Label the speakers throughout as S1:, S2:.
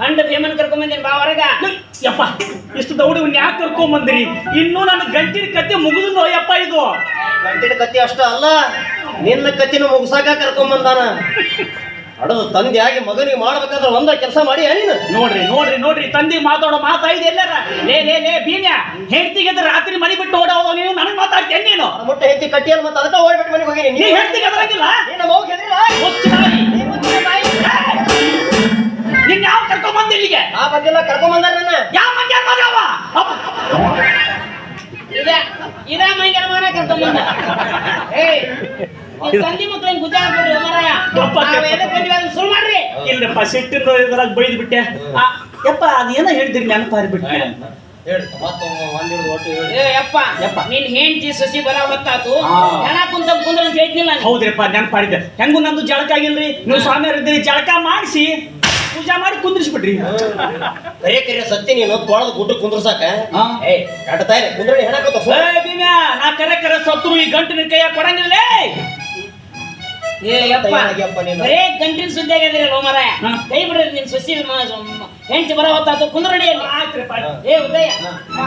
S1: ಹಂಡ ಭೀಮನ್ ಕರ್ಕೊಂಡ್ ಬಂದೇನಿ ಬಾ ಹೊರಗ?
S2: ಯಪ್ಪ ಇಷ್ಟು ದೌಡಿ ಯಾಕೆ ಕರ್ಕೊಂಡ್ ಬಂದ್ರಿ? ಇನ್ನು ನನ್ನ ಗಂಟಿನ ಕತ್ತೆ ಮುಗಿದು ಯಪ್ಪ ಇದು?
S3: ಗಂಟಿನ ಕತ್ತಿ ಅಷ್ಟ ಅಲ್ಲ ನಿನ್ನ ಕತ್ತಿನ ಮುಗಿಸಾಕ ಕರ್ಕೊಂಡ್ ಬಂದಾನ. ಅಡದು ಆಗಿ ಮಗನಿಗೆ ಮಾಡ್ಬೇಕಾದ್ರೆ ಒಂದ ಕೆಲಸ ಮಾಡಿ ನೀನು?
S2: ನೋಡ್ರಿ ನೋಡ್ರಿ ನೋಡ್ರಿ ತಂದೆ ಮಾತಾಡೋ ಮಾತಾಯ್ದು ಎಲ್ಲಾರ? ಲೇ ಲೇ ಲೇ ಭೀಮ್ಯ ಹೆಂಡತಿಗೆ ರಾತ್ರಿ ಮನೆ ಬಿಟ್ಟು ಓಡೋದು ನೀನು ನನಗೆ ಮಾತಾಡ್ತೇನೆ ನೀನು?
S3: ಮುಟ್ಟ ಹೆಂಡತಿ ಕಟ್ಟಿಯಲ್ಲ ಮತ್ತೆ ಅದಕ್ಕೆ ಓಡ್ಬಿಟ್ಟು ಮನೆಗೆ ಹೋಗಿ
S2: ನೀ ಹೆಂಡತಿಗೆ ಅದರಾಗಿಲ್ಲ?
S3: ನಿನ್ನ ಮಗು ಹೆದ್ರಿಲ್ಲ? ಬಂದಿಲ್ಲ ಕರ್ಕೊಂಡ್ ಬಂದಾರ ನನ್ನ.
S2: ಯಾವ ಮಂಡ್ಯ ಬಂದವ ಅಪ್ಪ.
S1: ಇದ ಇದ ಮಂಗ್ಯನ ಮಗನ ಕರ್ಕೊಂಡ್ ಬಂದ. ಏಯ್ ಬಿಡ್ರಿ ಮರಾಯ ಎದಕ್ ಬಂದ್ವಿ ಅದನ್ನ ಮಾಡ್ರಿ.
S2: ಇಲ್ಲಪ್ಪ ಸಿಟ್ಟಿಂದ ಇದ್ರಾಗ ಬೈದ್ ಬಿಟ್ಟೆ ಆ, ಯಪ್ಪ ಅದೇನೋ ಹೇಳ್ತೀರಿ ನೆನಪಾರಿ ಬಿಟ್ಟೆ
S3: ಹೇಳಿ ಮತ್ತೆ ಒಂದಿಡ್ದು ಒಟ್ಟು ಹೇಳಿ.
S1: ಏ ಯಪ್ಪ
S2: ಯಪ್ಪ.
S1: ನಿನ್ ಹೆಂಡತಿ ಸಸಿ ಬರ ಹೊತ್ತಾತು. ಹೆಣ ಕುಂತ ಕುಂದ್ರ ಅಂತ ಹೇಳ್ತಿಲ್ಲ ನಾನು.
S2: ಹೌದ್ರಿಪ್ಪ ನೆನಪಾಡಿದ್ದೆ ಹೆಂಗು ನಂದು ಜಳಕ ಆಗಿಲ್ರಿ? ನೀವು ಸ್ವಾಮಿಯವ್ರ ಇದ್ದೀರಿ ಜಳಕ ಮಾಡಿಸಿ. ಪೂಜಾ ಮಾಡಿ ಕುಂದ್ರಿಸ್ಬಿಟ್ರಿ.
S3: ಕರೆ ಕರೆ ಸತ್ತಿ ನೀನು ತೊಳೆದು ಗುಡ್ಡ ಕುಂದ್ರಸಾಕ. ಏ
S2: ಭೀಮ್ಯಾ, ನಾ ಕರೆ ಕರೆ ಸತ್ರು ಈ ಗಂಟಿನ ಕೈಯ ಕೊಡಂಗಿಲ್ಲ
S1: ಏ ಯಪ್ಪ. ಬರೇ ಗಂಟಿನ ಸುದ್ದಿ ಆಗಿದ್ರಲ್ಲ
S2: ಲೋಮರ.
S1: ಕೈ ಬಿಡ್ರಿ ನಿನ್ ಸಸಿ ಹೆಂಡತಿ ಬರ ಹೊತ್ತಾತು ಕುಂದ್ರಡಿ ಏ ಉದಯ.
S3: ಹಾ.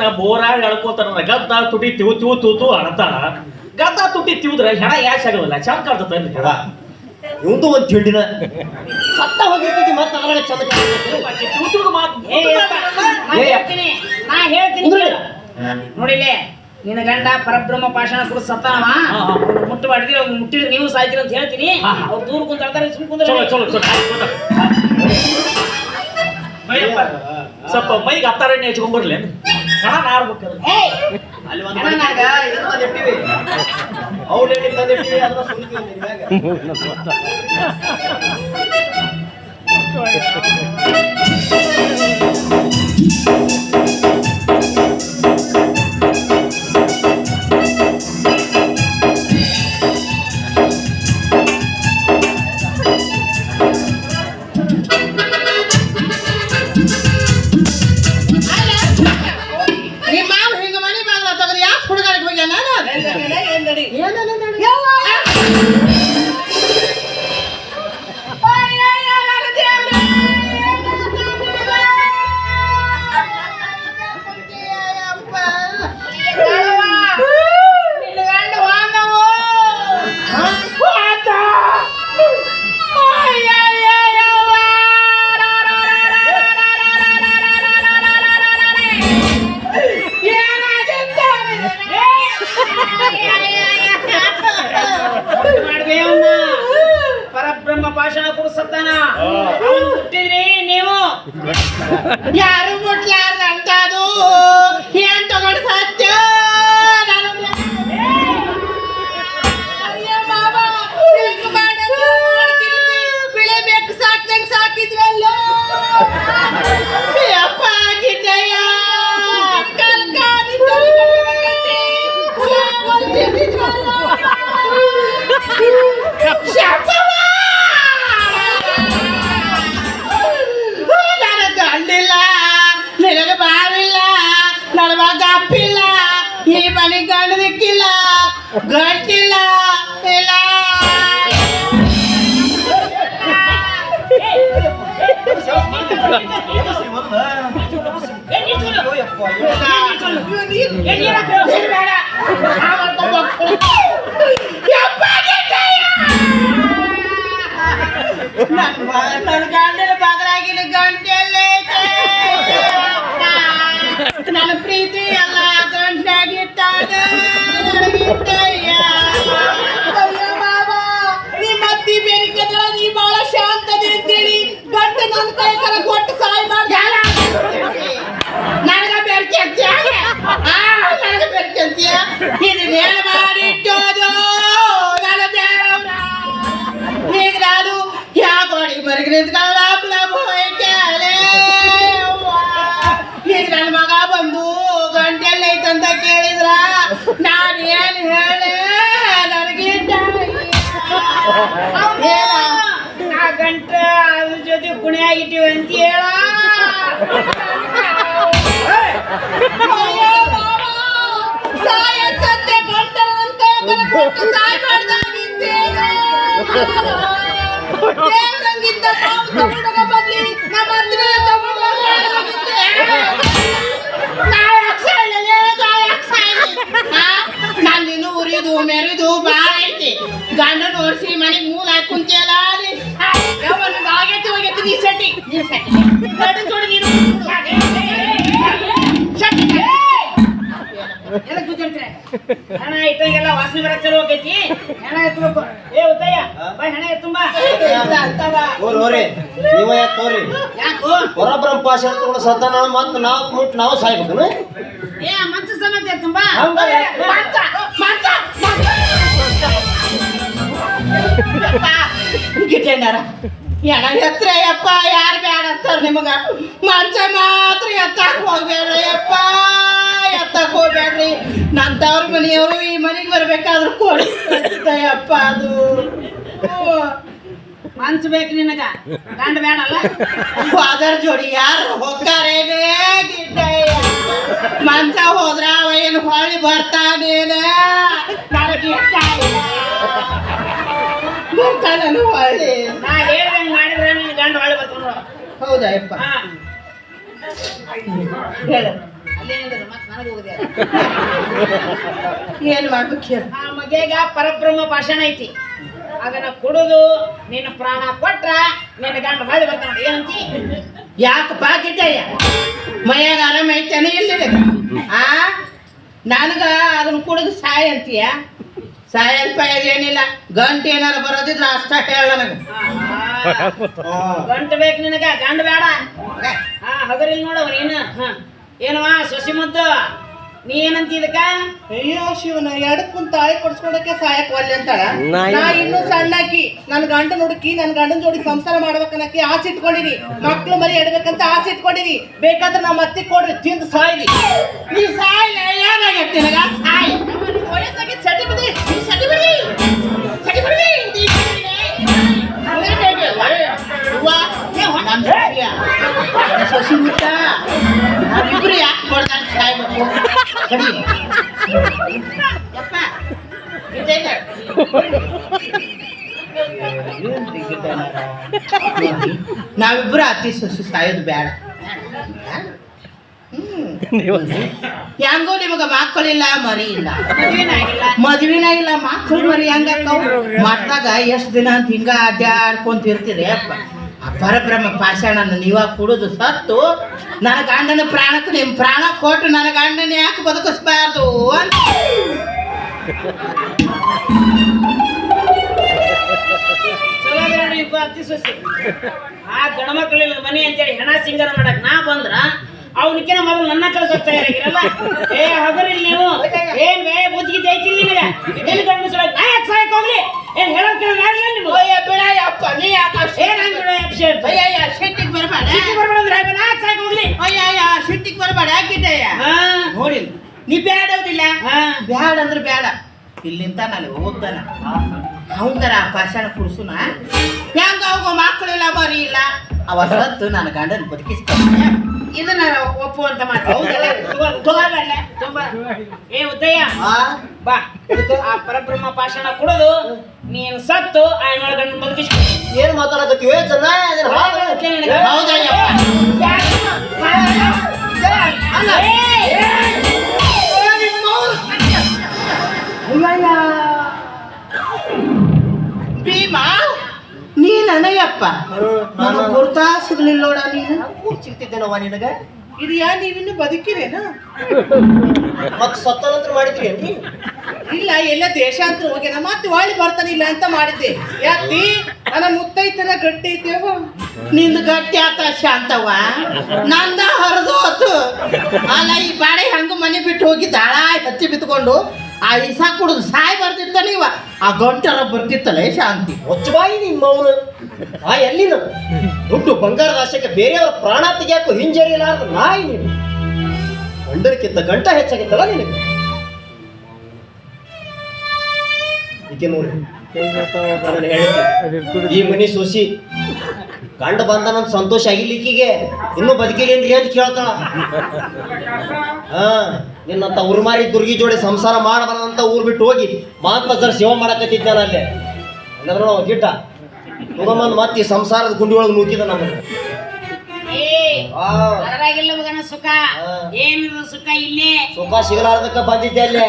S2: ಹೇಳ್ತಿ ಬಂದಕ್ಕೆ ನಾ ಬೋರಾಗಿ ಎಳ್ಕೋತಾರ ಗದ್ದ ತುಟಿ ತಿವು ತಿವು ತೂತು ಅಳತಾಳ ಗದ್ದ ತುಟಿ ತಿವುದ್ರೆ ಹೆಣ ಯಾಶ್ ಆಗಲ್ಲ ಚಂದ ಕಾಣ್ತದೆ ಹೆಣ?
S3: ಇವಂದು ಒಂದ್ ತಿಂಡಿನ. ಸತ್ತ ಹೋಗಿರ್ತೈತಿ ಮತ್ತೆ ಅದ್ರಾಗ ಚಂದ.
S2: ತಿವು ತಿವು ಮಾತು
S1: ನಾ ಹೇಳ್ತೀನಿ. ನೋಡಿಲೆ ನಿನ್ನ ಗಂಡ ಪರಬ್ರಹ್ಮ ಪಾಷಾಣ ಕೂಡ ಸತ್ತಾನವ. ಮುಟ್ಟು ಮಾಡಿದ್ರೆ ಅವ್ನು ಮುಟ್ಟಿದ್ರೆ ನೀವು ಸಾಯ್ತೀರಿ ಅಂತ ಹೇಳ್ತೀನಿ. ಅವ್ರು ದೂರ ಕುಂತಾಡ್ತಾರೆ ಸುಮ್ ಕುಂದ್ರ
S2: ಸ್ವಲ್ಪ ಮೈಗೆ ಹತ್ತಾರಣ್ಣೆ ಹಚ್ಕೊಂಡ್ಬರ್ಲಿ ಹಣ ನಾರ್ಬೇಕಲ್ಲ
S1: ಏಯ್
S3: ಅಲ್ಲಿ ಒಂದ್ ಮನೆಯಾಗ ಇದನ್ನ ಹೇಳಿ ಅದನ್ನ
S4: ಸುಮ್ಮನೆ
S1: ನನ್ನ
S4: ಪ್ರೀತಿ ಎಲ್ಲ ಗಂಟಾಗಿಟ್ಟಾಗ ನನಗಿಟ್ಟಯ್ಯ. ಬಾಬಾ, ನೀ ಬಹಳ ಶಾಂತದೆ ಅಂತೇಳಿ ಗಂಟೆ ನನ್ನ ಕೈ ಕರ ಕೊಟ್ಟು ಸಾಯಿ ಮಾಡಿ ನನಗ ಬೆರ್ಕೆ ಅಂತೀಯ ಆ, ನನಗ ಬೆರ್ಕೆ ಅಂತೀಯ ಇದನ್ನೇಳ ಮಾಡಿಟ್ಟೋದು ನನ್ನ ದೇವ್ರ ಈಗ ನಾನು ಯಾಕೋಡಿ ಮರಗಿ ನಿಂತ್ಕೊಂಡು ಹಬ್ಲ ಹೋಯ್ತಾಳೆ ಈಗ ನನ್ನ ಮಗ ಬಂದು ಗಂಟೆಲ್ಲ ಐತಂತ ಕೇಳಿದ್ರ ನಾನು ಏನು ಹೇಳಿ ನನಗೆ ಸತ್ಯ ಗಂಟಲಂತ ಕೊಟ್ಟು ಸಾಯ ಮಾಡ್ದಾಗಿದ್ದೇನೆ ದೇವ್ರಂಗಿದ್ದ ತಾವು ತಗೊಂಡೋಗ ಬದ್ಲಿ ನಮ್ಮ ಹತ್ರ ತಗೊಂಡು ಹೋಗಿದ್ದೆ. ನಾ ಯಾಕ್ ಸಾಯ್ಲಲೇ? ನಾ ಯಾಕ್ ಸಾಯ್ಲಿ? ಆ? ನಂದಿನ್ನು ಉರಿದು ಮೆರಿದು ಬಾಳ ಐತಿ ಗಂಡ ನೋಡ್ಸಿ ಮನೆಗ್ ಮೂಲ ಹಾಕಿ ಕುಂತಿಯಲ್ಲ ಅಲ್ಲಿ. ಆ, ಯವ್ವ, ನಂಗ್ ಆಗೈತಿ ಹೋಗೈತಿ ನೀ ಸೆಟ್ಟಿ ನೀ ಸೆಟ್ಟಿ ಗಂಡನ್ ಜೋಡಿ
S1: ಎಲ್ಲ ಕೂತಿರ್ತೀರ? ಹಣ ಇಟ್ಟಂಗೆಲ್ಲ ವಾಸನೆ ಬರಕ್ ಚಲೋ ಹೋಗೈತಿ ಹಣ ಎತ್ತಬೇಕು ಏ ಉತ್ತಯ್ಯ ಬಾ ಹಣ ತುಂಬಾ.
S3: ಹೋರಿ ಹೋರಿ. ನೀವ ಯಾಕೆ ತೋರಿ
S1: ಯಾಕೋ?
S3: ಪಾಶ ಸತ್ತ ನಾವು ಮತ್ತೆ ನಾವು ಮುಟ್ ನಾವು ಸಾಯ್ಬೇಕನ?
S1: ಏ ಮಂಚ ಸಮೇತ ಎತ್ತುಂಬ
S3: ಹಂಗ
S4: ಮಂಚ, ಮಂಚ, ಮಂಚ. ಯಪ್ಪ, ಗಿಟ್ಟೇನಾರ ಎಣ ಎತ್ರ ಯಪ್ಪ ಯಾರು ಬೇಡ ಅಂತಾರ ನಿಮಗ? ಮಂಚ ಮಾತ್ರ ಎತ್ತಾಕ್ ಹೋಗ್ಬೇಡ್ರಿ ಯಪ್ಪ. ಎತ್ತಕ್ ಹೋಗ್ಬೇಡ್ರಿ ನನ್ನ ತವ್ರ ಮನೆಯವರು ಈ ಮನೆಗೆ ಬರ್ಬೇಕಾದ್ರೂ ಕೊಡಿ. ಯಪ್ಪ ಅದು.
S1: ಮನ್ಸ್ ಬೇಕು ನಿನಗ. ಗಂಡ ಬೇಡಲ್ಲ
S4: ಅದರ ಜೋಡಿ ಯಾರು ಹೋಗ್ತಾರೇನೇ ಗಿಡ್ಡಯ್ಯ. ಮಂಚ ಹೋದ್ರ ಅವ ಏನು ಹೊಳ್ಳಿ ಬರ್ತಾನೇನೆ? ನನಗೆ ಬರ್ತಾನನು ಹೊಳ್ಳಿ.
S1: ನಾ ಹೇಳ್ದಂಗ್ ಮಾಡಿದ್ರೆ ನಿನ್ ಗಂಡ ಹೊಳ್ಳಿ ಬರ್ತಾನ
S4: ಹೌದಾ ಯಪ್ಪ
S1: ಹೇಳ
S4: ಹೇಳು.
S1: ಅಲ್ಲೇನಿದ್ರು ಮತ್ ನನಗೆ ಹೋಗಿದೆ
S4: ಏನು ಮಾಡ್ಬೇಕು ಹೇಳು
S1: ಆ ಮಗೆಗ ಪರಬ್ರಹ್ಮ ಭಾಷಣ ಐತಿ. ಅದನ್ನ ಕುಡುದು ನಿನ್ನ ಪ್ರಾಣ ಕೊಟ್ರ ನಿನ್ನ ಗಂಡ ಮಾಡಿ ಬರ್ತಾನೆ ನೋಡು. ಏನಂತಿ?
S4: ಯಾಕೆ ಗಿಡ್ಡಯ್ಯ ಮೈಯಾಗ ಆರಾಮ ಐತೇನೆ ಇಲ್ಲ ಆ? ನನಗ ಅದನ್ನ ಕುಡಿದು ಸಾಯ ಅಂತೀಯ? ಸಾಯ ಅಂತ ಏನಿಲ್ಲ. ಗಂಟು ಏನಾರ ಬರೋದಿದ್ರ ಅಷ್ಟ ಹೇಳ ನನಗೆ.
S1: ಗಂಟು ಬೇಕು ನಿನಗ ಗಂಡ ಬೇಡ. ಹಾ. ಹಗರಿಲ್ ನೋಡವ್ರ ಏನ ಹ. ಏನವಾ ಸೊಸಿ ಮುದ್ದು ನೀ ಏನಂತ ಇದಕ್ಕ?
S4: ಅಯ್ಯೋ ಶಿವನ ಎಡಕ್ಕುಂತ ತಾಳಿ ಕೊಡ್ಸ್ಕೊಡಕ್ಕೆ ಸಾಯಕ್ ಒಲ್ಲೆ ಅಂತಾಳ. ನಾ ಇನ್ನು ಸಣ್ಣಾಕಿ. ನನ್ ಗಂಡ ಹುಡುಕಿ ನನ್ ಗಂಡನ ಜೋಡಿ ಸಂಸಾರ ಮಾಡ್ಬೇಕನ್ನಕ್ಕೆ ಆಸೆ ಇಟ್ಕೊಂಡಿನಿ ಮಕ್ಳು ಮರಿ ಎಡ್ಬೇಕಂತ ಆಸೆ ಇಟ್ಕೊಂಡಿನಿ ಬೇಕಾದ್ರೆ ನಮ್ಮ ಅತ್ತಿ ಕೊಡ್ರಿ ತಿಂದು ಸಾಯ್ಲಿ. ನೀ ಸಾಯ್ಲೆ ಏನಾಗತ್ತೆ ನನಗ? ಸಾಯ್. ವಯಸ್ಸಾಗಿ ಚಟಿ ಬಿಡಿ ಚಟಿ ಬಿಡಿ. ಚಟಿ ಬಿಡಿ ನೀ ಸಾಯ್ಲೆ. ಹಂಗೆ ಬೇಡ. ಅವ್ವ, ಏ ನನ್ ಸೊಸಿಯ. ಸೊಸಿ ಮುತ್ತ ನಾವಿಬ್ರು ಅತಿ ಸೊಸಿ ಸಾಯೋದು ಬೇಡ. ಹೆಂಗೋ ನಿಮಗ ಮಕ್ಕಳಿಲ್ಲ ಮರಿ ಇಲ್ಲ.
S1: ಮದ್ವೆನ ಆಗಿಲ್ಲ.
S4: ಮದ್ವಿನ ಇಲ್ಲ ಮಕ್ಕಳು ಮರಿ. ಹೆಂಗಾಕವ್ ಮಠದಾಗ ಎಷ್ಟು ದಿನ ಅಂತ ಹಿಂಗ ಅಡ್ಡಾಡ್ಕೊಂತ ಇರ್ತೀರಿ ಅಪ್ಪ. ಆ ಪರಬ್ರಹ್ಮ ಪಾಷಾಣನ ನೀವ ಕುಡಿದು ಸತ್ತು, ನನ್ನ ಗಂಡನ ಪ್ರಾಣಕ್ಕೆ ನಿಮ್ಮ ಪ್ರಾಣ ಕೊಟ್ಟು ನನ್ನ ಗಂಡನ ಯಾಕೆ ಬದುಕಿಸ್ಬಾರ್ದು ಅಂತ.
S1: ಆ ಗಣ ಮಕ್ಕಳಿಲ್ಲ ಮನೆ ಅಂತೇಳಿ ಹೆಣ ಸಿಂಗರ ಮಾಡಕ್ ನಾ ಬಂದ್ರ, ಅವನಿಕಿನ ಮೊದಲು ನನ್ನ ಕಳ್ಸಕ್ ತಯಾರಾಗಿರಲ್ಲ? ಏ ಹಗರಿಲ್ ನೀವು? ಏನ್ ಬೇ ಬುದ್ಧಿಗೆ ಜೈತಿಲ್ಲ ನಿಮಗೆ ಎಲ್ಲಿ ನಾ ಏನ್
S4: ಯಪ್ಪ ನೀ ಯಾಕೆ ಅಯ್ಯಯ್ಯ ಶೆಟ್ಟಿಗೆ ಬರಬೇಡ.
S1: ಸಿಟ್ಟಿ ಬರ್ಬೇಡ ಅಂದ್ರೆ ಹೋಗ್ಲಿ.
S4: ಅಯ್ಯಯ್ಯ ಸಿಟ್ಟಿಗೆ ಬರಬೇಡ
S1: ಹಾ.
S4: ನೋಡಿ ನೀ ಬ್ಯಾಡೋದಿಲ್ಲ
S1: ಹಾ.
S4: ಬ್ಯಾಡ ಅಂದ್ರೆ ಬ್ಯಾಡ. ಇಲ್ಲಿಂದ ನಾನು ಹೋಗ್ತಾನ. ಅವಂತರ ಪಾಷಾಣ ಕುಡ್ಸುನ? ಹೆಂಗ ಅವಾಗ ಮಕ್ಕಳಿಲ್ಲ ಮರಿ ಇಲ್ಲ. ಅವ ಸತ್ತು ನನ್ನ ಗಂಡನ ಬದುಕಿಸ್ತಾನೆ
S1: ಇದನ್ನ ಒಪ್ಪುವಂತ ಮಾತು ತುಂಬ. ಏ ಉದಯ
S4: ಆ
S1: ಬಾ ಆ ಪರಬ್ರಹ್ಮ ಪಾಷಾಣ ಕುಡಿದು ನೀನು ಸತ್ತು ಆ ಗಂಡ ಬದುಕಿಸ್
S3: ಏನ್ ಮಾತಾಡಕತ್ತೀವಿ
S4: ಹೌದಯ್ಯಪ್ಪ ನೀನ್ ನಾನು ಗುರ್ತಾ ಸಿಗ್ಲಿಲ್ಲ ನೋಡ ನೀನು.
S3: ಸಿಗ್ತಿದ್ದೇನವ್ವ ನಿನಗ?
S4: ಇದು ಯಾ ನೀವಿನ್ನು ಬದುಕಿರೇನ?
S3: ಮತ್ ಸತ್ತಂತ್ರ ನಂತರ ಮಾಡಿದ್ರಿ ಏನ್ರಿ?
S4: ಇಲ್ಲ ಎಲ್ಲ ದೇಶಾಂತರ ಹೋಗ್ಯಾನ. ಮತ್ತೆ ಹೊಳ್ಳಿ ಬರ್ತಾನಿಲ್ಲ ಅಂತ ಮಾಡಿದ್ದೆ. ಯಾತಿ ನನ್ನ ಮುತ್ತೈತನ ಗಟ್ಟಿ ಐತೇವ ನಿಂದು ಗಟ್ಟಿ ಆತ ಶಾಂತವ ನಂದ ಹರಿದು ಹೋತು ಅಲ್ಲ ಈ ಬಾಳೆ ಹಂಗ ಮನೆ ಬಿಟ್ಟು ಹೋಗಿ ದಾಳ ಹತ್ತಿ ಬಿತ್ಕೊಂಡು ಆ ಇಸ ಕುಡಿದು ಸಾಯ್ ಬರ್ತಿತ್ತ ನೀವ. ಆ ಗಂಟರ ಬರ್ತಿತ್ತಲ್ಲ ಶಾಂತಿ.
S3: ಹೊಚ್ಚಬಾಯಿ ನಿಮ್ಮ ಅವನು ಆ ಎಲ್ಲಿನ? ದುಡ್ಡು ಬಂಗಾರದ ಆಶೆಗೆ ಬೇರೆಯವ್ರ ಪ್ರಾಣ ತೆಗಿಯಾಕೋ ಹಿಂಜರಿಯಲಾರ್ದ ನಾಯಿ ನೀನು. ಗಂಡರಕ್ಕಿಂತ ಗಂಟ ಹೆಚ್ಚಾಗಿತ್ತಲ್ಲ ನಿನಗೆ. ಈಕೆ ನೋಡಿ. ಈ ಮನಿ ಸೊಸಿ. ಗಂಡ ಬಂದನಂತ ಸಂತೋಷ ಆಗಿರ್ಲಿಕ್ಕಿಗೆ ಇನ್ನು ಬದುಕಿಲೇನ್ರಿ ಅಂತ ಕೇಳ್ತಾಳ ಹಾ ನಿನ್ನಂತ ಉರ್ಮಾರಿ ದುರ್ಗಿ ಜೋಡಿ ಸಂಸಾರ ಮಾಡಬಾರದಂತ ಊರ್ ಬಿಟ್ಟು ಹೋಗಿ ಮಾತ್ಮಜರ್ ಸೇವೆ ಮಾಡಕತ್ತಿದ್ದ ನಾನು ಅಲ್ಲೇ. ನಾವು ಗಿಡ್ಡ. ತಗೊಂಬಂದ್ ಮತ್ತೆ ಈ ಸಂಸಾರದ ಗುಂಡಿ ಒಳಗೆ ನೂಕಿದ ನಮಗೆ.
S1: ಏ ಅದರಾಗಿಲ್ಲ ಮಗನ ಸುಖ. ಏನು ಸುಖ ಇಲ್ಲೇ.
S3: ಸುಖ ಸಿಗಲಾರ್ದಕ್ಕ ಬಂದಿದ್ದೆ ಅಲ್ಲೇ.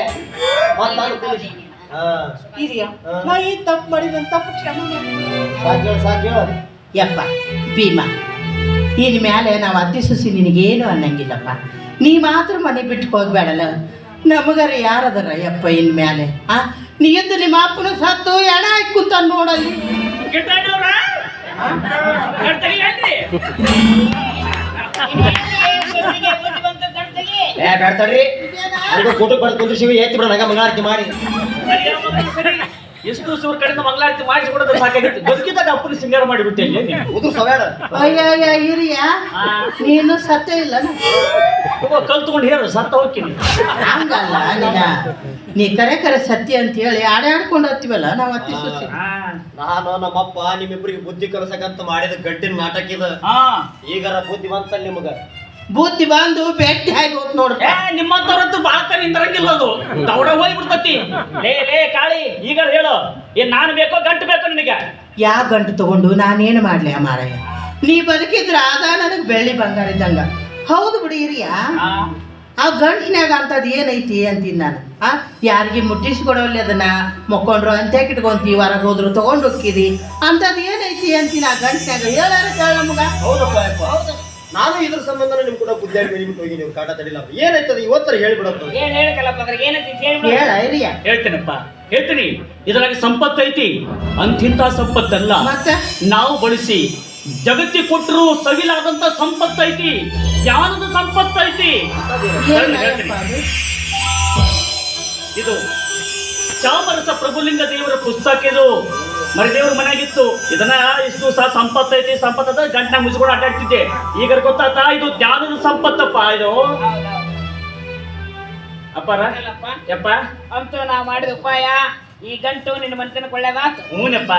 S3: ನಾನು ಹಾ.
S4: ನಾ ಈ ತಪ್ಪು ಮಾಡಿದಂತ ತಪ್ಪು ಕ್ಷಮ ಸಾಕು
S3: ಸಾಕ್ ಹೇಳು ಸಾಕ್ ಹೇಳು.
S4: ಯಪ್ಪ ಭೀಮ ಇನ್ ಮೇಲೆ ನಾವು ಅತ್ತಿ ಸುಸಿ ನಿನಗೇನು ಅನ್ನಂಗಿಲ್ಲಪ್ಪ. ನೀ ಮಾತ್ರ ಮನೆ ಬಿಟ್ಟು ಹೋಗ್ಬೇಡಲ್ಲ. ನಮಗರ ಯಾರದಾರ ಯಪ್ಪ ಇನ್ ಮೇಲೆ ಆ? ನೀ ಎದ್ದು ನಿಮ್ಮ ಅಪ್ಪನ ಸತ್ತು ಎಣ ಹಾಕಿ ಕುಂತ ನೋಡಲ್ಲಿ.
S3: ಏ ಬೇಡ್ತಾಡ್ರಿ ನನಗೂ ಕೂಟಕ್ಕೆ ಬಂದು ಕುಂದ್ರಿಸಿವಿ ಏತಿ ಬಿಡ ನಂಗ ಮಂಗಳಾರತಿ ಮಾಡಿ.
S2: ಎಷ್ಟು ಸೂರ್ ಕಡೆಯಿಂದ ಮಂಗಳಾರತಿ ಮಾಡಿಸಿಕೊಡೋದು ಸಾಕಾಗಿತ್ತು. ಬದುಕಿದಾಗ ಅಪ್ಪನ ಸಿಂಗಾರ ಮಾಡಿಬಿಟ್ಟೆ ಇಲ್ಲಿ.
S3: ಉದುರು
S4: ಅಯ್ಯ ಅಯ್ಯ ಹಿರಿಯ. ನೀನು ಸತ್ಯ ಇಲ್ಲ
S2: ಕಲ್ ತಗೊಂಡು ಹೇಳು ಸತ್ತ ಹೋಗ್ತೀನಿ.
S4: ಹಂಗಲ್ಲ ನೀನ ನೀ ಕರೆ ಕರೆ ಸತ್ಯ ಅಂತ ಹೇಳಿ ಆಡಾಡ್ಕೊಂಡು ಹತ್ತಿವಲ್ಲ ನಾವು ಅತ್ತಿ ಸುಸಿ
S3: ನಾನು ನಮ್ಮಪ್ಪ ನಿಮ್ಮಿಬ್ಬರಿಗೆ ಬುದ್ಧಿ ಕಲಸಕಂತ ಮಾಡಿದ ಗಡ್ಡಿನ ನಾಟಕ ಇದು.
S2: ಹಾ
S3: ಈಗರ ಬುದ್ಧಿ ಬಂತ ನಿಮಗ.
S4: ಬುದ್ಧಿ ಬಂದು ಬೆಟ್ಟಿ ಹಾಗೆ ಹೋತ್ ನೋಡ್ರಿ
S2: ಏ ನಿಮ್ಮಂತವ್ರಂತೂ ಬಾಳ್ತ ನಿಂದ್ರಂಗಿಲ್ಲ ಅದು. ದೌಡ ಹೋಗಿ ಬಿಡ್ತತಿ ಲೇ ಲೇ ಕಾಳಿ ಈಗ ಹೇಳು. ಏನ್ ನಾನು ಬೇಕೋ ಗಂಟು ಬೇಕೋ ನಿನಗೆ?
S4: ಯಾವ ಗಂಟು ತಗೊಂಡು ನಾನೇನು ಮಾಡ್ಲಿ ಮಾರಯ್ಯ ನೀ ಬದುಕಿದ್ರ ಅದ ನನಗೆ ಬೆಳ್ಳಿ ಬಂಗಾರ ಇದ್ದಂಗ. ಹೌದು ಬಿಡಿ ಹಿರಿಯ.
S2: ಆ,
S4: ಗಂಟ್ನ್ಯಾಗ ಅಂತದ್ ಏನೈತಿ ಅಂತೀನಿ ನಾನು. ಆ ಯಾರಿಗೆ ಮುಟ್ಟಿಸ್ಕೊಡೋಲ್ಲಿ ಅದನ್ನ ಮಕ್ಕೊಂಡ್ರು ಅಂತ ಇಟ್ಕೊಂತೀವಿ ಹೊರಗೆ ಹೋದ್ರು ತಗೊಂಡು ಹೋಗ್ತೀರಿ. ಅಂತದ್ ಏನೈತಿ ಅಂತೀನಿ ಆ ಗಂಟ್ನ್ಯಾಗ. ಹೇಳಾರ ಕೇಳ ನಮಗ.
S3: ಹೌದು ಯಪ್ಪ. ನಾನು ಇದ್ರ ಸಂಬಂಧ ನಿಮ್ ಕೂಡ ಬುದ್ಧಿ ಬೆಳಿಬಿಟ್ಟು ಹೋಗಿ ನೀವು ಕಾಟ ತಡಿಲ್ಲ ಏನಾಯ್ತದೆ? ಇವತ್ತರ ಹೇಳ್ಬಿಡಪ್ಪ.
S1: ಏನ್ ಹೇಳಕಲ್ಲಪ್ಪ ಅಂದ್ರೆ ಏನಂತ ಹೇಳ್ಬಿಡು.
S4: ಹೇಳ
S2: ಹೇಳ್ತೇನಪ್ಪ. ಹೇಳ್ತೀನಿ. ಇದರಾಗಿ ಸಂಪತ್ತು ಐತಿ. ಅಂತಿಂತ ಸಂಪತ್ತಲ್ಲ.
S4: ಮತ್ತೆ?
S2: ನಾವು ಬಳಸಿ ಜಗತ್ತಿ ಕೊಟ್ಟರು ಸವಿಲಾದಂತ ಸಂಪತ್ತು ಐತಿ. ಜ್ಞಾನದ ಸಂಪತ್ತು ಐತಿ.
S4: ಏನಯ್ಯಪ್ಪ ಅದು?
S2: ಇದು ಚಾಮರಸ ಪ್ರಭುಲಿಂಗ ದೇವರ ಪುಸ್ತಕ ಇದು ಮರಿದೇವ್ರ ಮನೆಯಾಗಿತ್ತು ಇದನ್ನ ಇಷ್ಟು ಸಹ ಸಂಪತ್ತು ಐತಿ ಸಂಪತ್ತದ ಗಂಟ ಮುಚ್ಕೊಂಡು ಅಡ್ಡಾಡ್ತಿದ್ದೆ. ಈಗ ಗೊತ್ತಾತ ಇದು ಜ್ಞಾನದ ಸಂಪತ್ತಪ್ಪ ಇದು. ಅಪ್ಪಾರ? ಯಪ್ಪ?
S1: ಅಂತೂ ನಾವು ಮಾಡಿದ ಉಪಾಯ ಈ ಗಂಟು ನಿನ್ನ ಮನತನ ಒಳ್ಳೇದಾತು
S2: ಹ್ಞೂನಪ್ಪ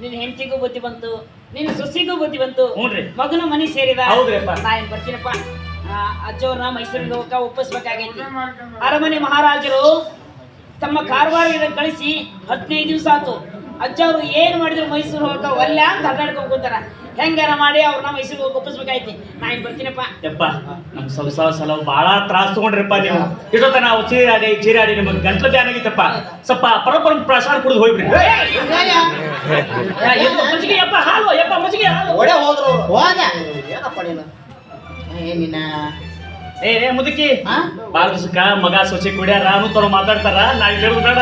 S1: ನಿನ್ನ ಹೆಂಡತಿಗೂ ಬುದ್ಧಿ ಬಂತು ನಿನ್ನ ಸೊಸಿಗೂ ಬುದ್ಧಿ ಬಂತು.
S2: ಹ್ಞೂನ್ರಿ.
S1: ಮಗನು ಮನಿ ಸೇರಿದ.
S2: ಹೌದ್ರಿಪ್ಪ.
S1: ನಾ ಏನ್ ಬರ್ತೀನಪ್ಪ ಆ, ಅಜ್ಜವ್ರನ್ನ ಮೈಸೂರಿಗೆ ಹೋಗಕ್ಕ ಒಪ್ಪಿಸ್ಬೇಕಾಗೈತಿ. ಅರಮನೆ ಮಹಾರಾಜರು ತಮ್ಮ ಕಾರವಾರ ಕಳಿಸಿ ಹದಿನೈದು ದಿವಸ ಆತು ಅವರು ಏನ್ ಮಾಡಿದ್ರು ಮೈಸೂರು ಹೋಗಕ ಒಲ್ಲ ಅಂತ ಅಡ್ಡಾಡ್ಕೊಂಡ್ ಕೂತಾರ. ಹೆಂಗಾರ ಮಾಡಿ ಅವ್ರನ್ನ ಮೈಸೂರಿಗೆ ಹೋಗಿ ಒಪ್ಪಿಸ್ಬೇಕಾಯ್ತಿ. ನಾ ಏನ್ ಬರ್ತೀನಪ್ಪ.
S2: ಯಪ್ಪ ನಮ್ಮ ಸಂಸಾರ ಸಲ ಬಹಳ ತ್ರಾಸ ತಗೊಂಡ್ರಿಪ್ಪ ನೀವು. ಇಷ್ಟೊತ್ತ ನಾವು ಚೀರಾಡಿ ಚೀರಾಡಿ ನಿಮಗೆ ಗಂಟ್ಲು ಬ್ಯಾನ್ ಆಗಿತ್ತಪ್ಪ. ಸ್ವಲ್ಪ ಪರಪರ ಪ್ರಸಾದ ಕುಡಿದು ಹೋಗ್ಬಿಡಿ ಮಜ್ಜಿಗೆ ಯಪ್ಪ ಹಾಲು ಯಪ್ಪ ಮಜ್ಜಿಗೆ ಹಾಲು.
S3: ಒಡೆ ಹೋದ್ರು.
S4: ಹೋದ.
S3: ಏನಪ್ಪ ನೀನು?
S4: ಏನಿನ
S2: ಏ ಏ ಮುದುಕಿ? ಬಾಳ ದಿವಸಕ್ಕ ಮಗ ಸೊಸೆ ಕುಡಿಯಾರ ಅನ್ನೋತವ್ರು ಮಾತಾಡ್ತಾರ. ನಾ ಇಲ್ಲಿ ಬೇಡ.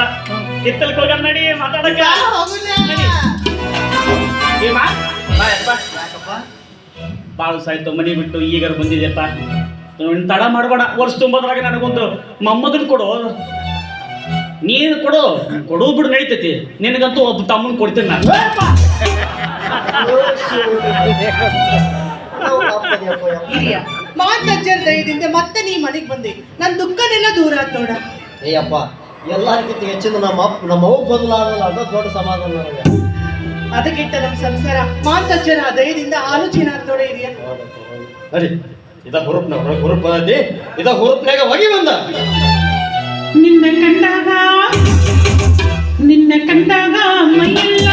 S2: ಕಿತ್ತಲ್ಕ್ ಹೋಗ್ಯಾರ ನಡಿ ಮಾತಾಡಕ ಬಾಳ ದಿವಸ ಆಯ್ತು ಮನೆ ಬಿಟ್ಟು ಈಗ ಬಂದಿದೆಯಪ್ಪ. ತಡ ಮಾಡ್ಬೇಡ ವರ್ಷ ತುಂಬೋದ್ರಾಗ ನನಗೊಂದು ಮೊಮ್ಮಗನ್ ಕೊಡು. ನೀನು ಕೊಡು ಕೊಡು ಬಿಡು ನಡೀತೈತಿ. ನಿನಗಂತೂ ಒಬ್ಬ ತಮ್ಮನ್ ಕೊಡ್ತೀನಿ ನಾನು.
S4: ಮಾತಜ್ಜರ ದಯದಿಂದ ಮತ್ತೆ ನೀ ಮನೆಗೆ ಬಂದೆ. ನನ್ನ ದುಃಖನೆಲ್ಲ ದೂರ ಆತ್ ಏ
S3: ಅಪ್ಪ ಎಲ್ಲರಿಗಿಂತ ಹೆಚ್ಚಿನ ನಮ್ಮ ಅಪ್ಪ ನಮ್ಮ ಬದಲಾಗಲ್ಲ ಅಂತ ದೊಡ್ಡ ಸಮಾಧಾನ ನನಗೆ
S4: ಅದಕ್ಕಿಂತ ನಮ್ಮ ಸಂಸಾರ ಮಾತಜ್ಜರ ದಯದಿಂದ ಆಲೋಚನೆ ಆತ್
S3: ನೋಡ ಹಿರಿಯ. ಅಡಿ ಇದ ಹುರುಪ್ನ ಹುರುಪ್ ಬಂದಿ ಇದ ಹುರುಪ್ನಾಗ ಹೋಗಿ ಬಂದ?
S5: ನಿನ್ನ ಕಂಡಾಗ ನಿನ್ನ ಕಂಡಾಗ ಮೈಯೆಲ್ಲ